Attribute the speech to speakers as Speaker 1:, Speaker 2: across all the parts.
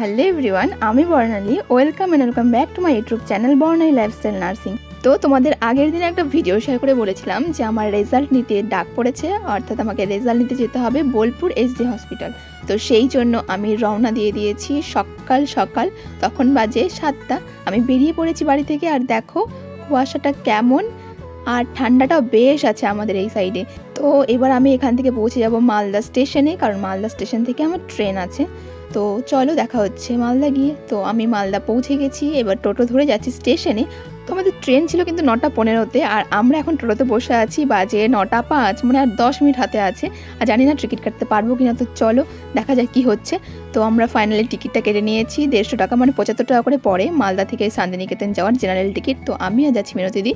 Speaker 1: Hello everyone, আমি Barnali. Welcome and welcome back to my YouTube channel Barnali lifestyle nursing. তো তোমাদের আগের দিন একটা ভিডিও শেয়ার করে বলেছিলাম যে আমার রেজাল্ট নিতে ডাক পড়েছে, অর্থাৎ আমাকে রেজাল্ট নিতে যেতে হবে বোলপুর এসডি হসপিটাল। তো সেই জন্য আমি রওনা দিয়ে দিয়েছি সকাল সকাল, তখন বাজে সাতটা। আমি বেরিয়ে পড়েছি বাড়ি থেকে আর দেখো কুয়াশাটা কেমন আর ঠান্ডাটাও বেশ আছে আমাদের এই সাইডে। তো এবার আমি এখান থেকে পৌঁছে যাব মালদা স্টেশনে, কারণ মালদা স্টেশন থেকে আমার ট্রেন আছে। তো চলো দেখা হচ্ছে মালদা গিয়ে। তো আমি মালদা পৌঁছে গেছি, এবার টোটো ধরে যাচ্ছি স্টেশনে। তো আমাদের ট্রেন ছিল কিন্তু নটা পনেরোতে আর আমরা এখন টোটোতে বসে আছি, বাজে নটা পাঁচ মানে আর দশ মিনিট হাতে আছে। আর জানি না টিকিট কাটতে পারব কিনা, তো চলো দেখা যাক কি হচ্ছে। তো আমরা ফাইনালি টিকিটটা কেটে নিয়েছি, দেড়শো টাকা মানে পঁচাত্তর টাকা করে পড়ে মালদা থেকে শান্তিনিকেতন যাওয়ার জেনারেল টিকিট তো আমি আর যাচ্ছি মিনতিদি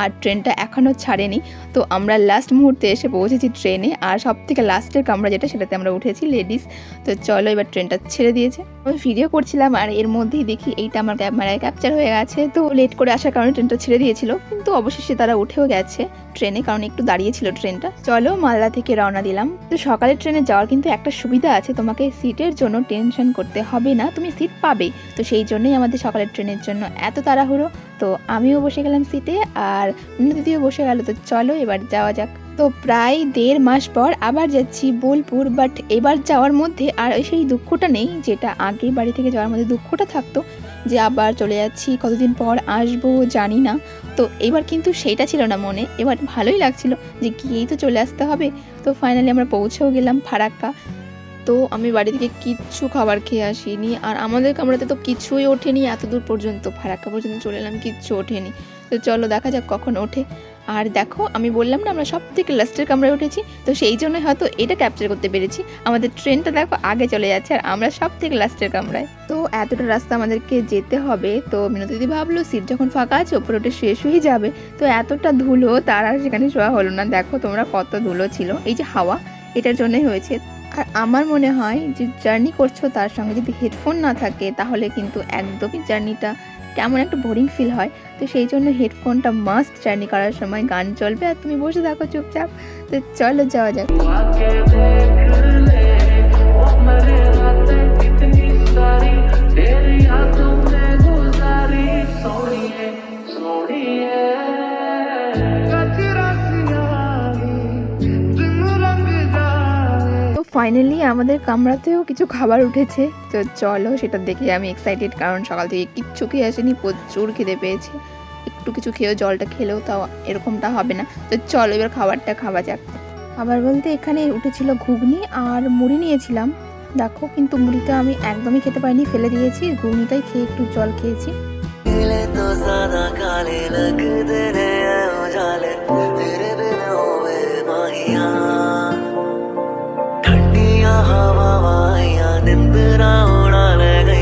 Speaker 1: আর ট্রেনটা এখনও ছাড়েনি। তো আমরা লাস্ট মুহূর্তে এসে পৌঁছেছি ট্রেনে আর সব থেকে লাস্টের কামরা যেটা সেটাতে আমরা উঠেছি লেডিস তো চলো এবার ট্রেনটা ছেড়ে দিয়েছে। আমি ভিডিও করছিলাম, আর এর মধ্যেই দেখি এইটা আমার ক্যামেরায় ক্যাপচার হয়ে গেছে। তো লেট করে আসার কারণে ট্রেনটা ছেড়ে দিয়েছিল, কিন্তু অবশেষে তারা উঠেও গেছে ট্রেনে, কারণ একটু দাঁড়িয়েছিল ট্রেনটা। চলো মালদা থেকে রওনা দিলাম। তো সকালের ট্রেনে যাওয়ার কিন্তু একটা সুবিধা আছে, তোমাকে সিটের জন্য টেনশন করতে হবে না, তুমি সিট পাবে। তো সেই জন্যই আমাদের সকালের ট্রেনের জন্য এত তাড়াহুড়ো। তো আমিও বসে গেলাম সিটে, আর দিদিও বসে গেল। তো চলো এবার যাওয়া যাক। তো প্রায় দেড় মাস পর আবার যাচ্ছি বোলপুর, বাট এবার যাওয়ার মধ্যে আর সেই দুঃখটা নেই, যেটা আগে বাড়ি থেকে যাওয়ার মধ্যে দুঃখটা থাকতো। যে আবার চলে যাচ্ছি, কতদিন পর আসব জানি না। তো এবার কিন্তু সেটা ছিল না মনে। এবার ভালোই লাগছিল যে গিয়েই তো চলে আসতে হবে। তো ফাইনালি আমরা পৌঁছেও গেলাম ফারাক্কা। তো আমি বাড়ি থেকে কিচ্ছু খাবার খেয়ে আসিনি। আর আমাদের কামড়াতে তো কিছুই ওঠেনি এত দূর পর্যন্ত। ফারাক্কা পর্যন্ত চলে এলাম, কিচ্ছু ওঠেনি। তো চলো দেখা যাক কখন ওঠে। আর দেখো, আমি বললাম না, আমরা সব থেকে লাস্টের কামরায় উঠেছি, তো সেই জন্য হয়তো এটা ক্যাপচার করতে পেরেছি। আমাদের ট্রেনটা দেখো, আগে চলে যাচ্ছে, আর আমরা সব থেকে লাস্টের কামরায়। তো এতটা রাস্তা আমাদেরকে যেতে হবে, তো মিনতি দিদি ভাবলো, সিট যখন ফাঁকা আছে, ওপরে ওটা শুয়ে শুয়ে যাবে। তো এতটা ধুলো, তার আর সেখানে শোয়া হলো না। দেখো তোমরা কত ধুলো ছিল, এই যে হাওয়া, এটার জন্যই হয়েছে। আর আমার মনে হয় যে জার্নি করছ তার সঙ্গে যদি হেডফোন না থাকে, তাহলে কিন্তু একদমই জার্নিটা কেমন একটা বোরিং ফিল হয়, তো সেই জন্য হেডফোনটা মাস্ট জার্নি করার সময় গান চলবে। আর তুমি বসে থাকো চুপচাপ, তো চলো যাওয়া যাক। ফাইনালি আমাদের কামরাতেও কিছু খাবার উঠেছে। তো চলো সেটা দেখে আমি এক্সাইটেড কারণ সকাল থেকে কিচ্ছু খেয়ে আসেনি, প্রচুর খেতে পেয়েছি। একটু কিছু খেয়েও জলটা খেলেও তাও এরকমটা হবে না। তো চলো এবার খাবারটা খাওয়া যাক। খাবার বলতে এখানে উঠেছিল ঘুগনি আর মুড়ি নিয়েছিলাম। দেখো, কিন্তু মুড়িটা আমি একদমই খেতে পারিনি, ফেলে দিয়েছি। ঘুগনিটাই খেয়ে একটু জল খেয়েছি।
Speaker 2: நின்று
Speaker 1: நான்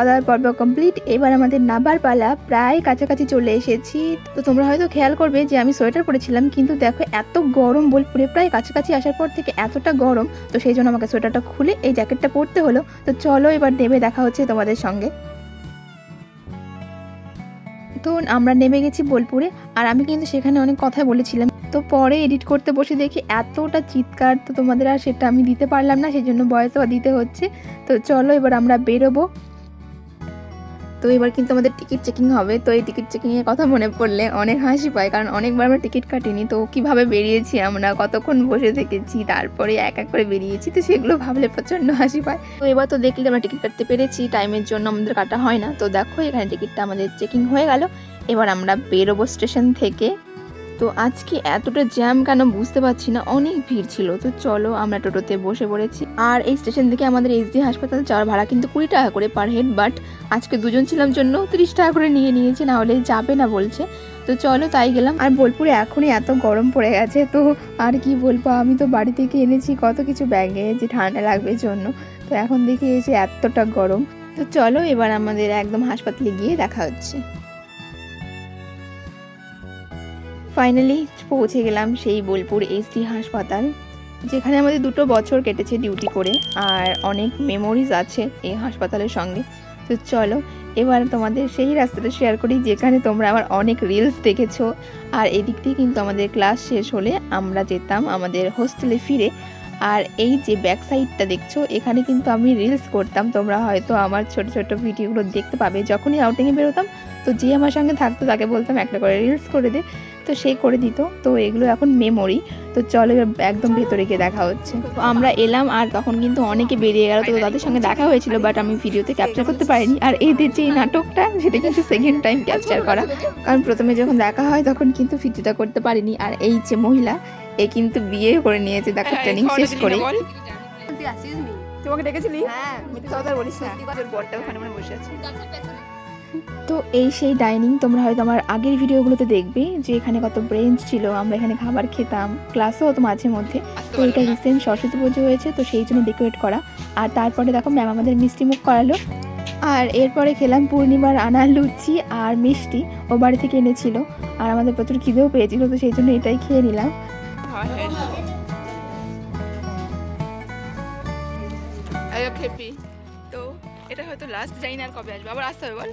Speaker 1: খাওয়া দাওয়ার পর্ব কমপ্লিট এবার আমাদের নাবার পালা, প্রায় কাছাকাছি চলে এসেছি। তো তোমরা হয়তো খেয়াল করবে যে আমি সোয়েটার পরেছিলাম, কিন্তু দেখো এত গরম বোলপুরে, প্রায় কাছাকাছি আসার পর থেকে এতটা গরম। তো সেই জন্য আমাকে সোয়েটারটা খুলে এই জ্যাকেটটা পরতে হলো। তো চলো এবার নেমে দেখা হচ্ছে তোমাদের সঙ্গে। তো আমরা নেমে গেছি বোলপুরে। আর আমি কিন্তু সেখানে অনেক কথা বলেছিলাম। তো পরে এডিট করতে বসে দেখি এতটা চিৎকার, তো তোমাদের আর সেটা আমি দিতে পারলাম না সেই জন্য বয়স দিতে হচ্ছে। তো চলো এবার আমরা বেরোবো। তো এবার কিন্তু আমাদের টিকিট চেকিং হবে। তো এই টিকিট চেকিং এর কথা মনে পড়লে অনেক হাসি পায়, কারণ অনেকবার আমরা টিকিট কাটিনি। তো কীভাবে বেরিয়েছি আমরা, কতক্ষণ বসে থেকেছি, তারপরে এক এক করে বেরিয়েছি, তো সেগুলো ভাবলে প্রচণ্ড হাসি পায়। তো এবার তো দেখলে আমরা টিকিট কাটতে পেরেছি টাইমের জন্য আমাদের কাটা হয় না। তো দেখো এখানে টিকিটটা আমাদের চেকিং হয়ে গেল। এবার আমরা বেরোবো স্টেশন থেকে। তো আজকে এতটা জ্যাম কেন বুঝতে পারছি না, অনেক ভিড় ছিল। তো চলো আমরা টোটোতে বসে পড়েছি। আর এই স্টেশন থেকে আমাদের এইচডি হাসপাতাল যাওয়ার ভাড়া কিন্তু কুড়ি টাকা করে পার হেড, বাট আজকে দুজন ছিলাম জন্য তিরিশ টাকা করে নিয়ে নিয়েছে, না হলে যাবে না বলছে। তো চলো তাই গেলাম। আর বোলপুরে এখনই এত গরম পড়ে গেছে, তো আর কি বলব, আমি তো বাড়ি থেকে এনেছি কত কিছু ব্যাগে, যে ঠান্ডা লাগবে জন্য। তো এখন দেখি এসে এতটা গরম। তো চলো এবার আমাদের একদম হাসপাতালে গিয়ে দেখা হচ্ছে। ফাইনালি পৌঁছে গেলাম সেই বোলপুর এইচডি হাসপাতাল, যেখানে আমাদের দুটো বছর কেটেছে ডিউটি করে, আর অনেক মেমোরিজ আছে এই হাসপাতালের সঙ্গে। তো চলো, এবার তোমাদের সেই রাস্তাটা শেয়ার করি, যেখানে তোমরা আমার অনেক রিলস দেখেছ। আর এদিক দিয়ে কিন্তু আমাদের ক্লাস শেষ হলে আমরা যেতাম আমাদের হোস্টেলে ফিরে। আর এই যে ব্যাক সাইডটা দেখছ, এখানে কিন্তু আমি রিলস করতাম। তোমরা হয়তো আমার ছোট ছোট ভিডিওগুলো দেখতে পাবে। যখনই আউটিংয়ে বেরোতাম তো যে আমার সঙ্গে থাকতো তাকে বলতাম একটা করে রিলস করে দে। তো সে করে দিত। তো এগুলো এখন মেমোরি তো চলো একদম ভেতরে গিয়ে দেখা হচ্ছে। তো আমরা এলাম আর তখন কিন্তু অনেকে বেরিয়ে গেল। তো তাদের সঙ্গে দেখা হয়েছিল বাট আমি ভিডিওতে ক্যাপচার করতে পারিনি। আর এদের যে এই নাটকটা সেটা কিন্তু সেকেন্ড টাইম ক্যাপচার করা। কারণ প্রথমে যখন দেখা হয় তখন কিন্তু ভিডিওটা করতে পারিনি। আর এই যে মহিলা এ কিন্তু বিয়ে করে নিয়েছে। দেখো ট্রেনিং শেষ করে। তোমাকে ডেকেছিলি?
Speaker 3: হ্যাঁ
Speaker 1: মিথ্যা কথা বলিস না। বরটা ওখানে মানে বসে আছে। তো এই সেই ডাইনিং তোমরা হয়তো আমার আগের ভিডিওগুলোতে দেখবে যে এখানে কত ব্রেঞ্চ ছিল আমরা এখানে খাবার খেতাম ক্লাসও হতো মাঝে মধ্যে। তো এটা রিসেন্ট সরস্বতী পুজো হয়েছে তো সেই জন্য ডেকোরেট করা। আর তারপরে দেখো ম্যাম আমাদের মিষ্টি মুখ করালো। আর এরপরে খেলাম পূর্ণিমার আনা লুচি আর মিষ্টি। ও বাড়ি থেকে এনেছিল। আর আমাদের প্রচুর খিদেও পেয়েছিল তো সেই জন্য এটাই খেয়ে নিলাম। তো এটা হয়তো লাস্ট যাই না আর কবে আসবে? আবার আসতে হবে বল।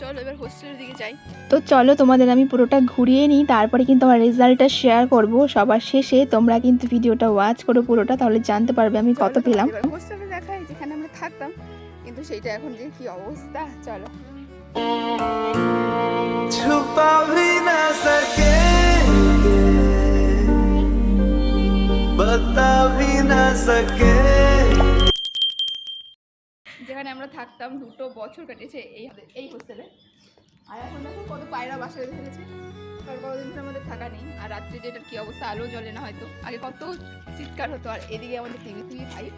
Speaker 1: চলো এবার হোস্টেলের দিকে যাই তো চলো তোমাদের আমি পুরোটা ঘুরিয়ে নিই তারপরে কিন্তু আমার রেজাল্টটা শেয়ার করব সবার শেষে তোমরা কিন্তু ভিডিওটা ওয়াচ করো পুরোটা তাহলে জানতে পারবে আমি কত পেলাম হোস্টেলে দেখাই যেখানে আমরা থাকতাম কিন্তু সেইটা এখন যে কি অবস্থা চলো
Speaker 2: छुपा भी ना सकेंगे बता भी ना सके
Speaker 1: যেখানে আমরা থাকতাম দুটো বছর কেটেছে এই এই হোস্টেলে আর এখন দেখো কত পায়রা বাসা বেঁধে ফেলেছে আর কতদিন ধরে আমাদের থাকা নেই আর রাত্রে যেটার কি অবস্থা আলো জ্বলে না হয়তো আগে কত চিৎকার হতো আর এদিকে আমাদের টিভি টিভি ফাইভ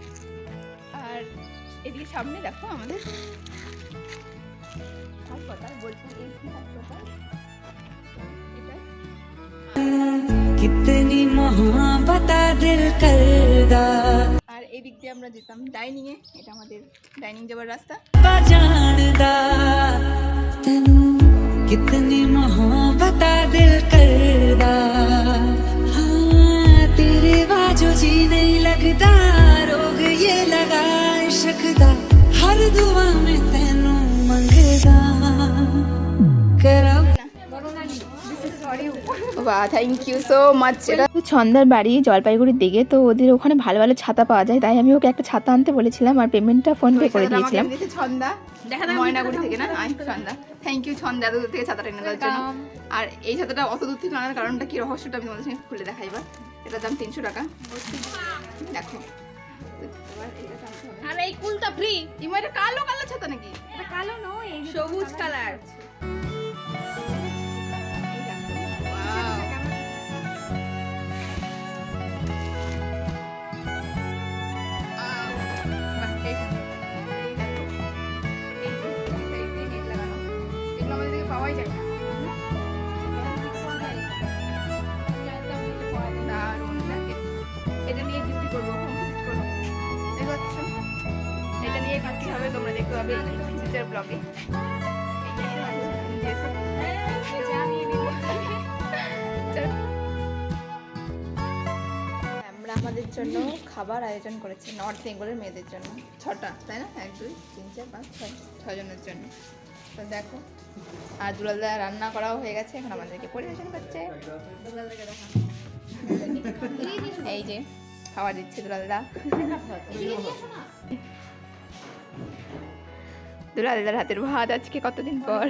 Speaker 1: আর এদিকে সামনে দেখো আমাদের হাসপাতাল বলছি এই কি হাসপাতাল এটা
Speaker 4: कितनी मोहब्बत दिल करदा
Speaker 1: আর এদিক দিয়ে আমরা যেতাম ডাইনিংয়ে এটা আমাদের ডাইনিং যাওয়ার রাস্তা
Speaker 4: जानदा तेनू कितनी मोहब्बत दिल करदा हाँ तेरे बाजो जी नहीं लगदा
Speaker 1: বা থ্যাংক ইউ সো মাচ এটা ছন্দার বাড়ি জলপাইগুড়ির দিকে তো ওদের ওখানে ভালো ভালো ছাতা পাওয়া যায় তাই আমি ওকে একটা ছাতা আনতে বলেছিলাম আর পেমেন্টটা ফোন পে করে দিয়েছিলাম। ছন্দা। ময়নাগুড়ি থেকে না? আই ছন্দা। থ্যাংক ইউ ছন্দা এত দূর থেকে ছাতাটা এনে দেওয়ার জন্য আর এই ছাতাটা অত দূর থেকে আনার কারণটা কি রহস্যটা আমি তোমাদের সঙ্গে খুলে দেখাই এবার। এটার দাম তিনশো টাকা। দেখো।
Speaker 3: আর এই কুলটা ফ্রি
Speaker 1: ইমা এটা কালো কালো ছাতা নাকি?
Speaker 3: এটা কালো নয়
Speaker 1: সবুজ কালার। এটা নিয়ে করব এটা নিয়ে হবে, তোমরা দেখতে আমাদের জন্য খাবার আয়োজন করেছি নর্থ বেঙ্গলের মেয়েদের জন্য, ছটা, তাই না? এক, দুই, তিন, চার, পাঁচ, ছয় ছজনের জন্য। তো দেখো। আর দুলালদা রান্না করাও হয়ে গেছে, এখন আমাদেরকে পরিবেশন করছে। এই যে, খাবার দিচ্ছে দুলালদা। দুলালদার হাতের ভাত আজকে কতদিন পর?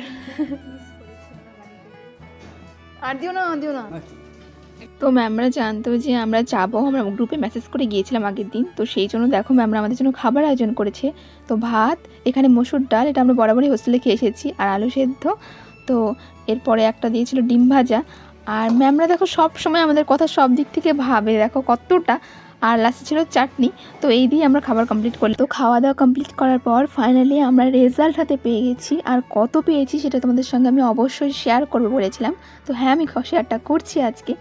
Speaker 1: আর দিও না দিও না। তো ম্যামরা জানতো যে আমরা যাব, আমরা গ্রুপে মেসেজ করে গিয়েছিলাম আগের দিন। তো সেই জন্য দেখো ম্যামরা আমাদের জন্য খাবার আয়োজন করেছে। তো ভাত, এখানে মসুর ডাল, এটা আমরা বরাবরই হোস্টেলে খেয়ে এসেছি, আর আলু সেদ্ধ। তো এরপরে একটা দিয়েছিল ডিম ভাজা। আর ম্যামরা দেখো সব সময় আমাদের কথা সব দিক থেকে ভাবে, দেখো কতটা। আর লাস্টে ছিল চাটনি, তো এই দিয়ে আমরা খাবার কমপ্লিট করলি তো খাওয়া দাওয়া কমপ্লিট করার পর ফাইনালি আমরা রেজাল্ট হাতে পেয়ে গেছি। আর কত পেয়েছি সেটা তোমাদের সঙ্গে আমি অবশ্যই শেয়ার করব বলেছিলাম। তো হ্যাঁ আমি শেয়ারটা করছি আজকে।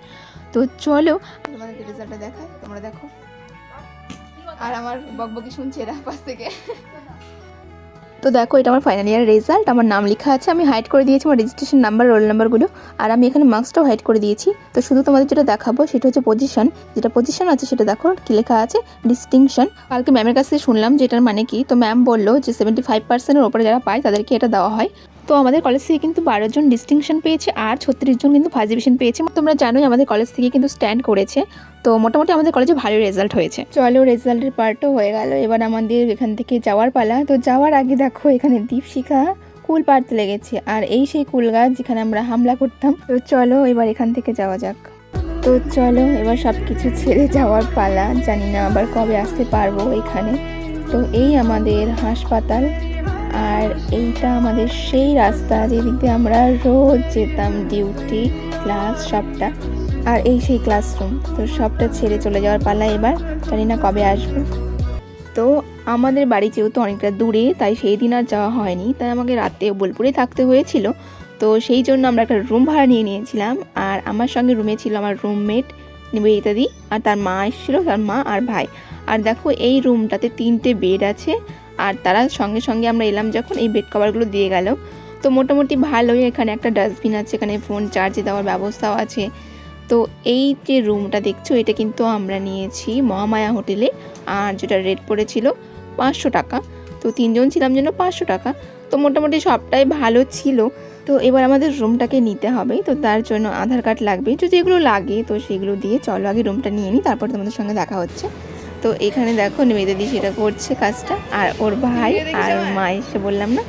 Speaker 1: তো চলো। তোমাদেরকে রেজাল্টটা দেখাই তোমরা দেখো। আর আমার বকবকি শুনছে এরা পাশ থেকে। তো দেখো এটা আমার ফাইনাল ইয়ার রেজাল্ট আমার নাম লেখা আছে আমি হাইড করে দিয়েছি আমার রেজিস্ট্রেশন নাম্বার রোল নাম্বারগুলো আর আমি এখানে মার্কসটাও হাইড করে দিয়েছি। তো শুধু তোমাদের যেটা দেখাবো সেটা হচ্ছে পজিশন যেটা পজিশন আছে সেটা দেখো কি লেখা আছে? ডিস্টিংশন কালকে ম্যামের কাছ শুনলাম যে এটার মানে কি? তো ম্যাম বলল যে সেভেন্টি ফাইভ পার্সেন্টের ওপরে যারা পায় তাদেরকে এটা দেওয়া হয়। তো আমাদের কলেজ থেকে কিন্তু বারো জন ডিস্টিংশন পেয়েছে আর ছত্রিশ জন কিন্তু ফার্স্ট ডিভিশন পেয়েছে। তোমরা জানোই আমাদের কলেজ থেকে কিন্তু স্ট্যান্ড করেছে। তো মোটামুটি আমাদের কলেজে ভালো রেজাল্ট হয়েছে। চলো রেজাল্টের পার্টও হয়ে গেল। এবার আমাদের এখান থেকে যাওয়ার পালা। তো যাওয়ার আগে দেখো এখানে দীপশিখা কুল পাড়তে লেগেছে। আর এই সেই কুল গাছ যেখানে আমরা হামলা করতাম। তো চলো এবার এখান থেকে যাওয়া যাক। তো চলো এবার সব কিছু ছেড়ে যাওয়ার পালা। জানি না আবার কবে আসতে পারব এখানে। তো এই আমাদের হাসপাতাল। আর এইটা আমাদের সেই রাস্তা যেদিক দিয়ে আমরা রোজ যেতাম ডিউটি ক্লাস সবটা। আর এই সেই ক্লাসরুম তো সবটা ছেড়ে চলে যাওয়ার পালা এবার। জানি না কবে আসব। তো আমাদের বাড়ি যেহেতু অনেকটা দূরে, তাই সেই দিন আর যাওয়া হয়নি। তাই আমাকে রাতে বোলপুরে থাকতে হয়েছিল। তো সেই জন্য আমরা একটা রুম ভাড়া নিয়ে নিয়েছিলাম। আর আমার সঙ্গে রুমে ছিল আমার রুমমেট নিবেদিতা দি। আর তার মা এসেছিল, তার মা আর ভাই। আর দেখো এই রুমটাতে তিনটে বেড আছে। আর তারা সঙ্গে সঙ্গে আমরা এলাম যখন এই বেড কভারগুলো দিয়ে গেল। তো মোটামুটি ভালোই এখানে একটা ডাস্টবিন আছে, এখানে ফোন চার্জে দেওয়ার ব্যবস্থাও আছে। তো এই যে রুমটা দেখছ, এটা কিন্তু আমরা নিয়েছি মহামায়া হোটেলে আর যেটা রেট পড়েছিল পাঁচশো টাকা। তো তিনজন ছিলাম জন্য পাঁচশো টাকা। তো মোটামুটি সবটাই ভালো ছিল। তো এবার আমাদের রুমটাকে নিতে হবে। তো তার জন্য আধার কার্ড লাগবে। যদি এগুলো লাগে, তো সেগুলো দিয়ে চলো, আগে রুমটা নিয়ে নিই তারপর তোমাদের সঙ্গে দেখা হচ্ছে। তো এখানে দেখো নিবেদা দি সেটা করছে কাজটা আর ওর ভাই আর ওর মা এসে বললাম না।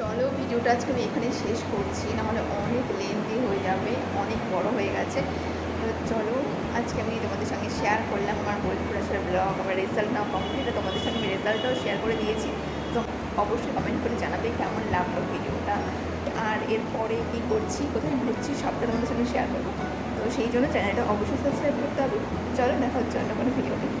Speaker 1: চলো ভিডিওটা আজকে আমি এখানে শেষ করছি নাহলে অনেক লেন্দি হয়ে যাবে অনেক বড় হয়ে গেছে। তো চলো আজকে আমি তোমাদের সঙ্গে শেয়ার করলাম আমার বোলপুর আসার ব্লগ আমার রেজাল্ট নাও কমপ্লিট তোমাদের সঙ্গে আমি রেজাল্টটাও শেয়ার করে দিয়েছি। তো অবশ্যই কমেন্ট করে জানাবে কেমন লাগল ভিডিওটা আর এরপরে কী করছি কোথায় ঘুরছি সবটা তোমাদের সঙ্গে শেয়ার করব। সেই জন্য চ্যানেলটা অবশ্যই সাবস্ক্রাইব করতে হবে। চলো দেখা হচ্ছে অন্য কোনো ভিডিওতে